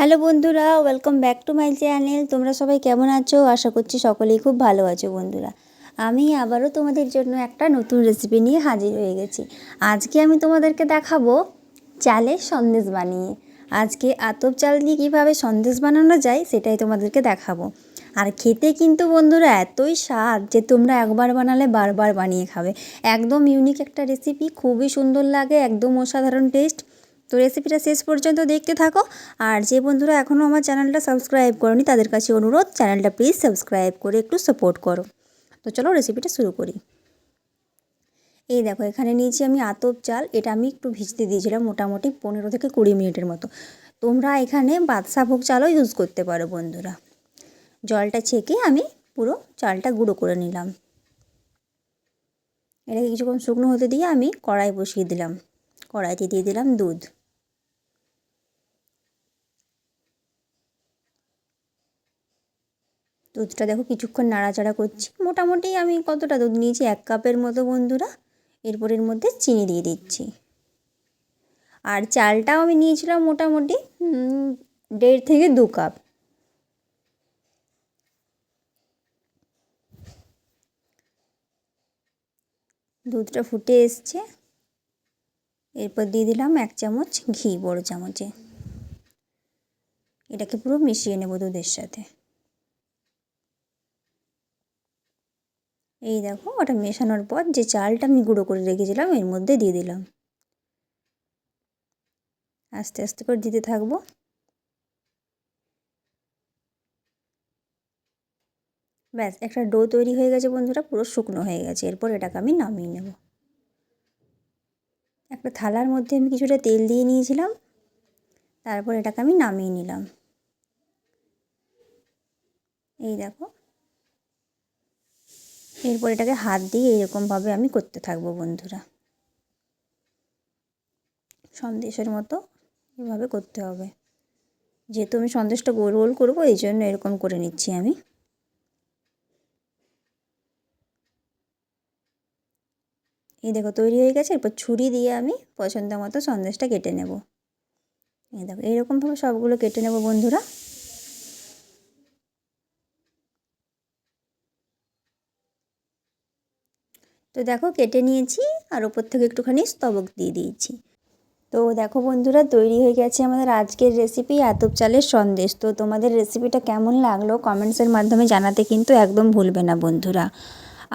Hello বন্ধুরা welcome back to my channel তোমরা সবাই কেমন আছো? আশা করছি সকলেই খুব ভালো আছো বন্ধুরা। আমি আবারও তোমাদের জন্য একটা নতুন রেসিপি নিয়ে হাজির হয়ে গেছি। আজকে আমি তোমাদেরকে দেখাবো চালের সন্দেশ বানিয়ে। আজকে আতপ চাল দিয়ে কীভাবে সন্দেশ বানানো যায় সেটাই তোমাদেরকে দেখাবো। আর খেতে কিন্তু বন্ধুরা এতই স্বাদ যে তোমরা একবার বানালে বারবার বানিয়ে খাবে। একদম ইউনিক একটা রেসিপি খুবই সুন্দর লাগে, একদম অসাধারণ টেস্ট তো রেসিপিটা শেষ পর্যন্ত দেখতে থাকো। আর যে বন্ধুরা এখনও আমার চ্যানেলটা সাবস্ক্রাইব করনি, তাদের কাছে অনুরোধ চ্যানেলটা প্লিজ সাবস্ক্রাইব করে একটু সাপোর্ট করো। তো চলো রেসিপিটা শুরু করি। এই দেখো, এখানে নিয়েছি আমি আতপ চাল। এটা আমি একটু ভিজতে দিয়েছিলাম মোটামুটি পনেরো থেকে কুড়ি মিনিটের মতো। তোমরা এখানে বাদশা ভোগ চালও ইউজ করতে পারো বন্ধুরা। জলটা ছেঁকে আমি পুরো চালটা গুঁড়ো করে নিলাম। এটাকে কিছুক্ষণ শুকনো হতে দিয়ে আমি কড়াই বসিয়ে দিলাম। কড়াইতে দিয়ে দিলাম দুধ। দুধটা দেখো কিছুক্ষণ নাড়াচাড়া করছি। মোটামুটি আমি কতটা দুধ নিয়েছি? এক কাপের মতো বন্ধুরা। এরপর এর মধ্যে চিনি দিয়ে দিচ্ছি। আর চালটাও আমি নিয়েছিলাম মোটামুটি দেড় থেকে দু কাপ। দুধটা ফুটে এসছে। এরপর দিয়ে দিলাম এক চামচ ঘি, বড় চামচে। এটাকে পুরো মিশিয়ে নেব দুধের সাথে। এই দেখো, ওটা মেশানোর পর যে চালটা আমি গুঁড়ো করে রেখেছিলাম, এর মধ্যে দিয়ে দিলাম। আস্তে আস্তে করে দিতে থাকব। ব্যাস, একটা ডো তৈরি হয়ে গেছে বন্ধুরা, পুরো শুকনো হয়ে গেছে। এরপর এটাকে আমি নামিয়ে নেব। একটা থালার মধ্যে আমি কিছুটা তেল দিয়ে নিয়েছিলাম, তারপর এটাকে আমি নামিয়ে নিলাম। এই দেখো এরপর এটাকে হাত দিয়ে এরকমভাবে আমি করতে থাকব, বন্ধুরা। সন্দেশের মতো এভাবে করতে হবে। যেহেতু আমি সন্দেশটা গোল গোল করব, এই জন্য এরকম করে নিচ্ছি আমি। এই দেখো, তৈরি হয়ে গেছে। এরপর ছুরি দিয়ে আমি পছন্দ মতো সন্দেশটা কেটে নেব। এই দেখো, এইরকমভাবে সবগুলো কেটে নেব, বন্ধুরা। তো দেখো কেটে নিয়েছি আর ওপর থেকে একটুখানি স্তবক দিয়ে দিয়েছি। তো দেখো বন্ধুরা, তৈরি হয়ে গেছে আমাদের আজকের রেসিপি আতপ চালের সন্দেশ। তো তোমাদের রেসিপিটা কেমন লাগল কমেন্টসের মাধ্যমে জানাতে কিন্তু একদম ভুলবে না বন্ধুরা।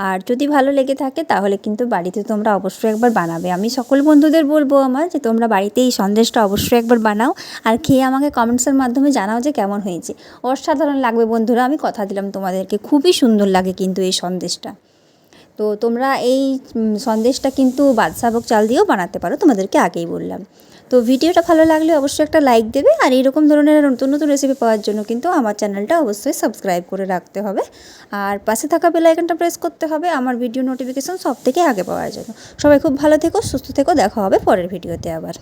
আর যদি ভালো লেগে থাকে তাহলে কিন্তু বাড়িতে তোমরা অবশ্যই একবার বানাবে। আমি সকল বন্ধুদের বলব আমার যে তোমরা বাড়িতে এই সন্দেশটা অবশ্যই একবার বানাও আর খেয়ে আমাকে কমেন্টসের মাধ্যমে জানাও যে কেমন হয়েছে। অসাধারণ লাগবে বন্ধুরা, আমি কথা দিলাম তোমাদেরকে। খুবই সুন্দর লাগে কিন্তু এই সন্দেশটা। তো তোমরা এই সন্দেশটা কিন্তু বাদশাভোগ চাল দিয়েও বানাতে পারো, তোমাদেরকে আগেই বললাম। তো ভিডিওটা ভালো লাগলে অবশ্যই একটা লাইক দেবে, আর এইরকম ধরনের নতুন নতুন রেসিপি পাওয়ার জন্য কিন্তু আমার চ্যানেলটা অবশ্যই সাবস্ক্রাইব করে রাখতে হবে। আর পাশে থাকা বেলাইকনটা প্রেস করতে হবে, আমার ভিডিও নোটিফিকেশান সব থেকে আগে পাওয়ার জন্য। সবাই খুব ভালো থেকো, সুস্থ থেকো, দেখা হবে পরের ভিডিওতে আবার।